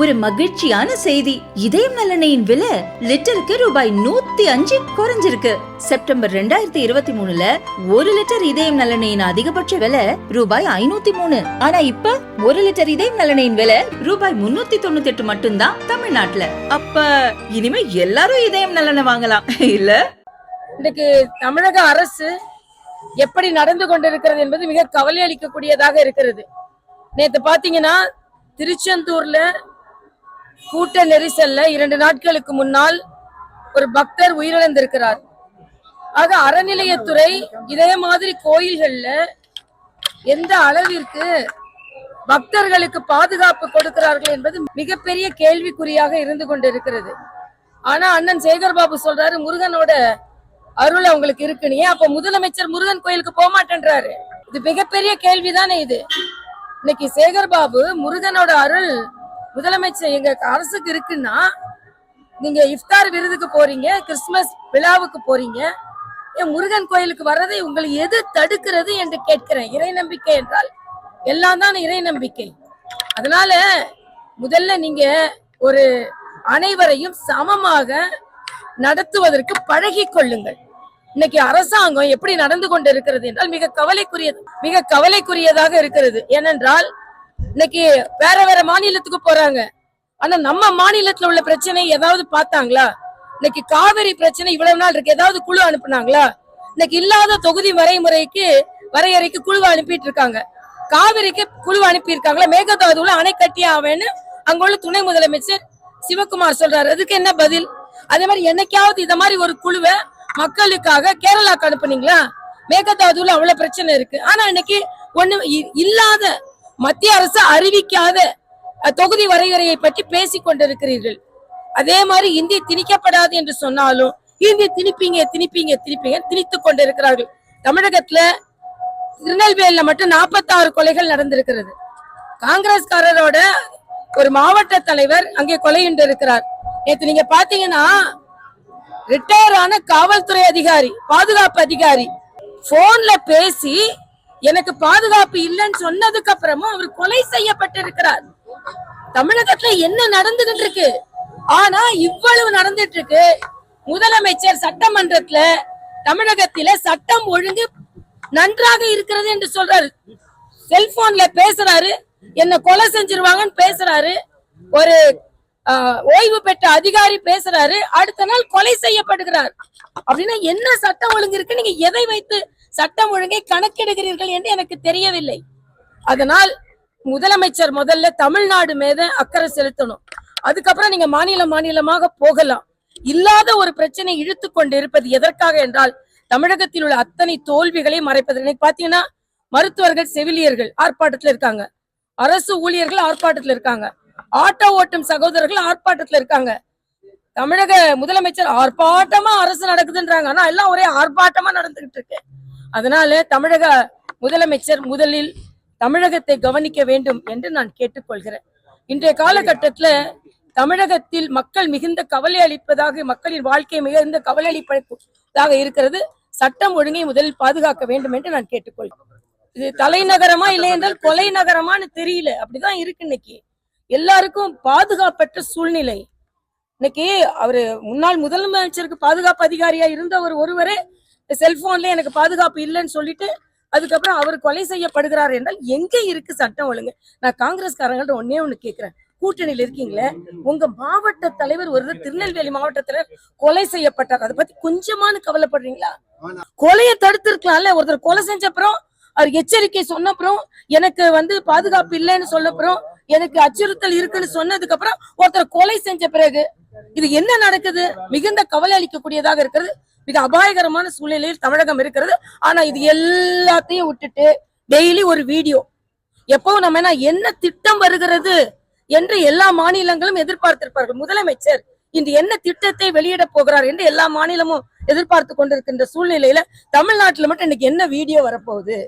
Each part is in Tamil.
ஒரு மகிழ்ச்சியான செய்தி. இதயம் நலனையின் விலை லிட்டருக்கு ரூபாய் நூத்தி அஞ்சு குறைஞ்சிருக்கு. செப்டம்பர் ரெண்டாயிரத்தி இருபத்தி மூணுல ஒரு லிட்டர் இதயம் நலனையின் அதிகபட்ச விலை ரூபாய் ஐநூத்தி மூணு. ஆனா இப்ப ஒரு லிட்டர் இதயம் நலனையின் விலை ரூபாய் முன்னூத்தி தொண்ணூத்தி எட்டு மட்டும்தான் தமிழ்நாட்டுல. அப்ப இனிமே எல்லாரும் இதயம் நலனை வாங்கலாம். இல்ல? இன்னைக்கு தமிழக அரசு எப்படி நடந்து கொண்டிருக்கிறது என்பது மிக கவலை அளிக்கக்கூடியதாக இருக்கிறது. நேத்து பாத்தீங்கன்னா திருச்செந்தூர்ல கூட்ட நெரிசல்ல இரண்டு நாட்களுக்கு முன்னால் ஒரு பக்தர் உயிரிழந்திருக்கிறார். ஆக அறநிலையத்துறை இதே மாதிரி கோயில்கள்ல எந்த அளவிற்கு பக்தர்களுக்கு பாதுகாப்பு கொடுக்கிறார்கள் என்பது மிகப்பெரிய கேள்விக்குறியாக இருந்து கொண்டிருக்கிறது. ஆனா அண்ணன் சேகர்பாபு சொல்றாரு முருகனோட அருள் அவங்களுக்கு இருக்குன்னு. ஏன் அப்ப முதலமைச்சர் முருகன் கோயிலுக்கு போக மாட்டேன்றாரு இது மிகப்பெரிய கேள்விதானே இது. இன்னைக்கு சேகர்பாபு முருகனோட அருள் முதலமைச்சர் எங்க அரசுக்கு இருக்குன்னா நீங்க இஃப்தார் விருதுக்கு போறீங்க கிறிஸ்துமஸ் விழாவுக்கு போறீங்க என் முருகன் கோயிலுக்கு வர்றதை உங்களை எது தடுக்கிறது என்று கேட்கிறேன். இறை நம்பிக்கை என்றால் எல்லாம் தான் இறை நம்பிக்கை. அதனால முதல்ல நீங்க ஒரு அனைவரையும் சமமாக நடத்துவதற்கு பழகி கொள்ளுங்கள். இன்னைக்கு அரசாங்கம் எப்படி நடந்து கொண்டு இருக்கிறது என்றால் மிக கவலைக்குரியது மிக கவலைக்குரியதாக இருக்கிறது. ஏனென்றால் இன்னைக்கு வேற வேற மாநிலத்துக்கு போறாங்க. ஆனா நம்ம மாநிலத்துல உள்ள பிரச்சனை ஏதாவது பார்த்தாங்களா? இன்னைக்கு காவிரி பிரச்சனை இவ்வளவு நாள் இருக்கு. ஏதாவது குழு அனுப்புனாங்களா? இன்னைக்கு இல்லாத தொகுதி வரைமுறைக்கு வரையறைக்கு குழுவை அனுப்பிட்டு இருக்காங்க. காவிரிக்கு குழு அனுப்பி இருக்காங்களா மேகதாதுல அணை கட்டியே ஆவேன்னு அங்க உள்ள துணை முதலமைச்சர் சிவகுமார் சொல்றாரு. அதுக்கு என்ன பதில்? அதே மாதிரி என்னைக்காவது இத மாதிரி ஒரு குழுவை மக்களுக்காக கேரளாக்கு அனுப்புனீங்களா? மேகதாதுல அவ்வளவு பிரச்சனை இருக்கு. ஆனா இன்னைக்கு ஒண்ணு இ- இல்லாத மத்திய அரசு அறிவிக்காத தொகுதி வரையறையை பற்றி பேசிக் கொண்டிருக்கிறீர்கள். அதே மாதிரி இந்தி திணிக்கப்படாது என்று சொன்னாலும் இந்தி திணிப்பீங்க திணிப்பீங்க திணிப்பீங்க திணித்துக் கொண்டிருக்கிறார்கள். தமிழகத்துல திருநெல்வேலியில மட்டும் 46 கொலைகள் நடந்திருக்கிறது. காங்கிரஸ்காரரோட ஒரு மாவட்ட தலைவர் அங்கே கொலையுண்டு இருக்கிறார் நேற்று நீங்க பாத்தீங்கன்னா ரிட்டையர் ஆன காவல்துறை அதிகாரி பாதுகாப்பு அதிகாரி போன்ல பேசி எனக்கு பாதுகாப்பு இல்லைன்னு சொன்னதுக்கு அப்புறமும் அவர் கொலை செய்யப்பட்டிருக்கிறார். தமிழகத்துல என்ன நடந்துகிட்டு இருக்கு ஆனா இவ்வளவு நடந்துட்டு இருக்கு முதலமைச்சர் சட்டமன்றத்துல தமிழகத்தில சட்டம் ஒழுங்கு நன்றாக இருக்கிறது என்று சொல்றாரு. செல்போன்ல பேசுறாரு. என்ன கொலை செஞ்சிருவாங்கன்னு பேசுறாரு. ஒரு ஓய்வு பெற்ற அதிகாரி பேசுறாரு. அடுத்த நாள் கொலை செய்யப்படுகிறார். அப்படின்னா என்ன சட்டம் ஒழுங்கு இருக்கு? நீங்க எதை வைத்து சட்டம் ஒழுங்கை கணக்கெடுகிறீர்கள் என்று எனக்கு தெரியவில்லை. அதனால் முதலமைச்சர் முதல்ல தமிழ்நாடு மீது அக்கறை செலுத்தணும். அதுக்கப்புறம் நீங்க மாநில மாநிலமாக போகலாம். இல்லாத ஒரு பிரச்சனை இழுத்து கொண்டு இருப்பது எதற்காக என்றால் தமிழகத்தில் உள்ள அத்தனை தோல்விகளை மறைப்பதற்கு பாத்தீங்கன்னா மருத்துவர்கள் செவிலியர்கள் ஆர்ப்பாட்டத்துல இருக்காங்க. அரசு ஊழியர்கள் ஆர்ப்பாட்டத்துல இருக்காங்க. ஆட்டோ ஓட்டும் சகோதரர்கள் ஆர்ப்பாட்டத்துல இருக்காங்க. தமிழக முதலமைச்சர் ஆர்ப்பாட்டமா அரசு நடக்குதுன்றாங்க. ஆனா எல்லாம் ஒரே ஆர்ப்பாட்டமா நடந்துகிட்டு இருக்கு. அதனால தமிழக முதலமைச்சர் முதலில் தமிழகத்தை கவனிக்க வேண்டும் என்று நான் கேட்டுக்கொள்கிறேன். இன்றைய காலகட்டத்துல தமிழகத்தில் மக்கள் மிகுந்த கவலை அளிப்பதாக மக்களின் வாழ்க்கை மிகுந்த கவலை அளிப்பதாக இருக்கிறது. சட்டம் ஒழுங்கை முதலில் பாதுகாக்க வேண்டும் என்று நான் கேட்டுக்கொள்கிறேன். இது தலைநகரமா இல்லை என்றால் கொலை நகரமான்னு தெரியல. அப்படிதான் இருக்கு இன்னைக்கு. எல்லாருக்கும் பாதுகாப்பற்ற சூழ்நிலை. இன்னைக்கு அவரு முன்னாள் முதலமைச்சருக்கு பாதுகாப்பு அதிகாரியா இருந்தவர் ஒருவரே செல்போன்ல எனக்கு பாதுகாப்பு இல்லைன்னு சொல்லிட்டு அதுக்கப்புறம் அவர் கொலை செய்யப்படுகிறார் என்றால் எங்க இருக்கு சட்டம் ஒழுங்கு? நான் காங்கிரஸ்காரங்கள்ட்ட ஒன்னே ஒண்ணு கேக்குறேன். கூட்டணியில இருக்கீங்களே? உங்க மாவட்ட தலைவர் ஒருத்தர் திருநெல்வேலி மாவட்டத்துல கொலை செய்யப்பட்டார். அதை பத்தி கொஞ்சமானு கவலைப்படுறீங்களா? கொலையை தடுத்திருக்கலாம்ல. ஒருத்தர் கொலை செஞ்ச அப்புறம் அவர் எச்சரிக்கை சொன்ன அப்புறம் எனக்கு வந்து பாதுகாப்பு இல்லைன்னு சொன்ன அப்புறம் எனக்கு அச்சுறுத்தல் இருக்குன்னு சொன்னதுக்கு அப்புறம் ஒருத்தர் கொலை செஞ்ச பிறகு இது என்ன நடக்குது? மிகுந்த கவலை அளிக்கக்கூடியதாக இருக்கிறது. மிக அபாயகரமான சூழ்நிலையில் தமிழகம் இருக்கிறது. ஆனா இது எல்லாத்தையும் விட்டுட்டு டெய்லி ஒரு வீடியோ எப்பவும் நம்ம என்ன என்ன திட்டம் வருகிறது என்று எல்லா மாநிலங்களும் எதிர்பார்த்திருப்பார்கள். முதலமைச்சர் இன்று என்ன திட்டத்தை வெளியிட போகிறார் என்று எல்லா மாநிலமும் எதிர்பார்த்து கொண்டிருக்கின்ற சூழ்நிலையில தமிழ்நாட்டில் மட்டும் இன்னைக்கு என்ன வீடியோ வரப்போகுது?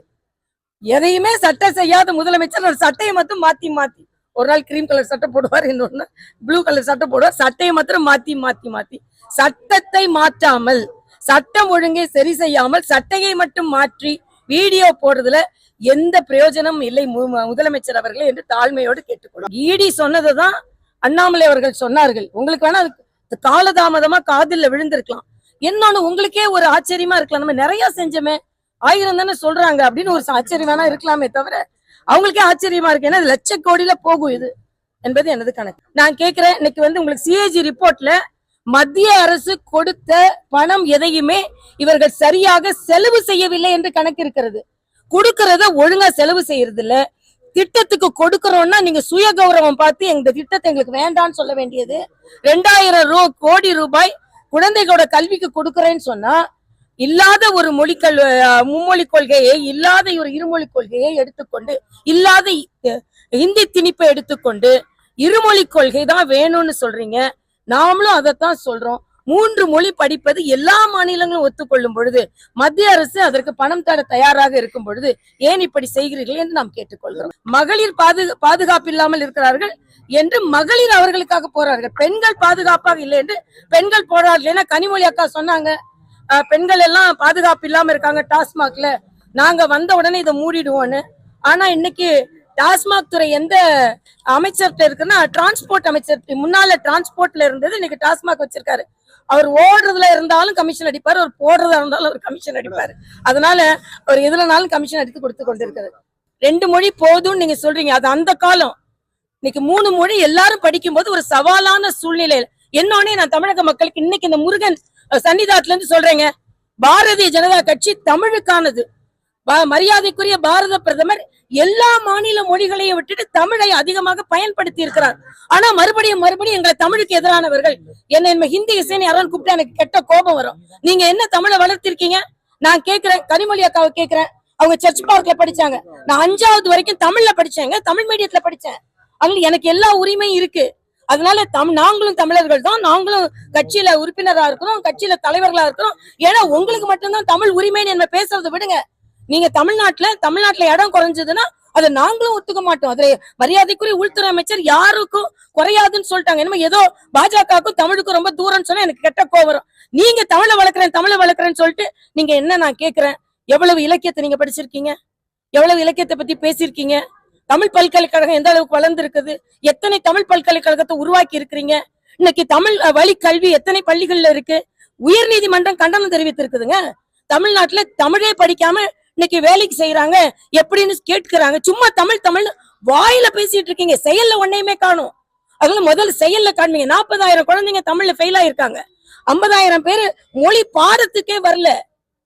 எதையுமே சட்டை செய்யாத முதலமைச்சர் ஒரு சட்டையை மட்டும் மாத்தி மாத்தி. ஒரு நாள் கிரீம் கலர் சட்டை போடுவார் இன்னொன்னு ப்ளூ கலர் சட்டை போடுவார். சட்டையை மாத்திரம் மாத்தி மாத்தி மாத்தி. சட்டத்தை மாற்றாமல் சட்டம் ஒழுங்கை சரி செய்யாமல் சட்டையை மட்டும் மாற்றி வீடியோ போடுறதுல எந்த பிரயோஜனமும் இல்லை மு- முதலமைச்சர் அவர்கள் என்று தாழ்மையோடு கேட்டுக்கொள்ளும் இடி சொன்னதுதான் அண்ணாமலை அவர்கள் சொன்னார்கள். உங்களுக்கு வேணா அது காலதாமதமா காதில் விழுந்திருக்கலாம். என்னன்னு உங்களுக்கே ஒரு ஆச்சரியமா இருக்கலாம். நம்ம நிறைய செஞ்சோமே. ஆயிரம் தானே சொல்றாங்க அப்படின்னு ஒரு ஆச்சரியம் வேணா இருக்கலாமே தவிர அவங்களுக்கே ஆச்சரியமா இருக்கு. ஏன்னா லட்ச கோடியில போகும் இது என்பது எனது கணக்கு. நான் கேட்கிறேன் இன்னைக்கு வந்து உங்களுக்கு சிஏஜி ரிப்போர்ட்ல மத்திய அரசு கொடுத்த பணம் எதையுமே இவர்கள் சரியாக செலவு செய்யவில்லை என்று கணக்கு இருக்கிறது கொடுக்கறத ஒழுங்கா செலவு செய்யறது இல்ல திட்டத்துக்கு கொடுக்கறோம்னா நீங்க சுய கௌரவம் பார்த்து இந்த திட்டத்தை எங்களுக்கு வேண்டாம்னு சொல்ல வேண்டியது. ரெண்டாயிரம் ரூ கோடி ரூபாய் குழந்தைகளோட கல்விக்கு கொடுக்கறேன்னு சொன்னா இல்லாத ஒரு மொழிக்கல் மும்மொழி கொள்கையை இல்லாத ஒரு இருமொழி கொள்கையை எடுத்துக்கொண்டு இல்லாத இந்தி திணிப்பை எடுத்துக்கொண்டு இருமொழி கொள்கை தான் வேணும்னு சொல்றீங்க. நாமளும் அதைத்தான் சொல்றோம். மூன்று மொழி படிப்பது எல்லா மாநிலங்களும் ஒத்துக்கொள்ளும் பொழுது மத்திய அரசு அதற்கு பணம் தர தயாராக இருக்கும் பொழுது ஏன் இப்படி செய்கிறீர்கள் என்று நாம் கேட்டுக்கொள்கிறோம். மகளிர் பாது பாதுகாப்பு இல்லாமல் இருக்கிறார்கள் என்று மகளிர் அவர்களுக்காக போறார்கள் பெண்கள் பாதுகாப்பாக இல்லை என்று பெண்கள் போராடல ஏன்னா கனிமொழி அக்கா சொன்னாங்க. பெண்கள் எல்லாம் பாதுகாப்பு இல்லாம இருக்காங்க டாஸ்மாக்ல. நாங்க வந்த உடனே இதை மூடிடுவோம்னு. ஆனா இன்னைக்கு டாஸ்மாக் துறை எந்த அமைச்சர்கிட்ட இருக்குன்னா டிரான்ஸ்போர்ட் அமைச்சர் முன்னால டிரான்ஸ்போர்ட்ல இருந்தது இன்னைக்கு டாஸ்மாக் வச்சிருக்காரு. அவர் ஓடுறதுல இருந்தாலும் கமிஷன் அடிப்பாரு அவர் போடுறதா இருந்தாலும் அவர் கமிஷன் அடிப்பாரு. அதனால அவர் எதுலனாலும் கமிஷன் அடித்து கொடுத்து கொண்டிருக்காரு. ரெண்டு மொழி போதும்னு நீங்க சொல்றீங்க அது அந்த காலம். இன்னைக்கு மூணு மொழி எல்லாரும் படிக்கும்போது ஒரு சவாலான சூழ்நிலையில. என்னோடனே நான் தமிழக மக்களுக்கு இன்னைக்கு இந்த முருகன் அஹ், சன்னிதானத்துல இருந்து சொல்றேங்க பாரதிய ஜனதா கட்சி தமிழுக்கானது. மரியாதைக்குரிய பாரத பிரதமர் எல்லா மாநில மொழிகளையும் விட்டுட்டு தமிழை அதிகமாக பயன்படுத்தி இருக்கிறார். ஆனா மறுபடியும் மறுபடியும் எங்களை தமிழுக்கு எதிரானவர்கள். என்ன ஹிந்தி இசைன்னு யாரும் கூப்பிட்டா எனக்கு கெட்ட கோபம் வரும். நீங்க என்ன தமிழை வளர்த்திருக்கீங்க? நான் கேக்குறேன் கனிமொழி அக்காவை கேக்குறேன் அவங்க சர்ச் பார்க்ல படிச்சாங்க. நான் அஞ்சாவது வரைக்கும் தமிழ்ல படிச்சேங்க தமிழ் மீடியத்துல படிச்சேன். அதுல எனக்கு எல்லா உரிமையும் இருக்கு. அதனால தம் நாங்களும் தமிழர்கள் தான் நாங்களும் கட்சியில உறுப்பினரா இருக்கிறோம் கட்சியில தலைவர்களா இருக்கிறோம். ஏன்னா உங்களுக்கு மட்டும்தான் தமிழ் உரிமைன்னு என்ன பேசுறதை விடுங்க. நீங்க தமிழ்நாட்டுல தமிழ்நாட்டுல இடம் குறைஞ்சதுன்னா அதை நாங்களும் ஒத்துக்க மாட்டோம். அதுல மரியாதைக்குரிய உள்துறை அமைச்சர் யாருக்கும் குறையாதுன்னு சொல்லிட்டாங்க. என்னமோ ஏதோ பாஜகவுக்கும் தமிழுக்கும் ரொம்ப தூரம்னு சொன்னா எனக்கு கெட்ட கோவம் நீங்க தமிழை வளர்க்குறேன் தமிழை வளர்க்குறேன்னு சொல்லிட்டு நீங்க என்ன நான் கேட்கிறேன் எவ்வளவு இலக்கியத்தை நீங்க படிச்சிருக்கீங்க? எவ்வளவு இலக்கியத்தை பத்தி பேசியிருக்கீங்க? தமிழ் பல்கலைக்கழகம் எந்த அளவுக்கு வளர்ந்துருக்குது? எத்தனை தமிழ் பல்கலைக்கழகத்தை உருவாக்கி இருக்கிறீங்க? இன்னைக்கு தமிழ் வழி கல்வி எத்தனை பள்ளிகள்ல இருக்கு? உயர்நீதிமன்றம் கண்டனம் தெரிவித்திருக்குதுங்க. தமிழ்நாட்டுல தமிழே படிக்காம இன்னைக்கு வேலைக்கு செய்யறாங்க எப்படின்னு கேட்கிறாங்க. சும்மா தமிழ் தமிழ் வாயில பேசிட்டு இருக்கீங்க. செயல்ல ஒன்னையுமே காணும். அதனால முதல்ல செயல்ல காண்பீங்க. நாற்பதாயிரம் குழந்தைங்க தமிழ்ல ஃபெயில் ஆயிருக்காங்க. ஐம்பதாயிரம் பேரு மொழி பாடத்துக்கே வரல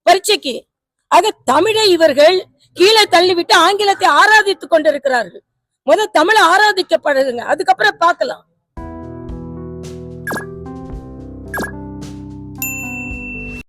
பரீட்சைக்கு. ஆக தமிழை இவர்கள் கீழே தள்ளிவிட்டு ஆங்கிலத்தை ஆராதித்துக் கொண்டிருக்கிறார்கள். முதல் தமிழை ஆராதிக்கப்படுதுங்க. அதுக்கப்புறம் பார்க்கலாம்.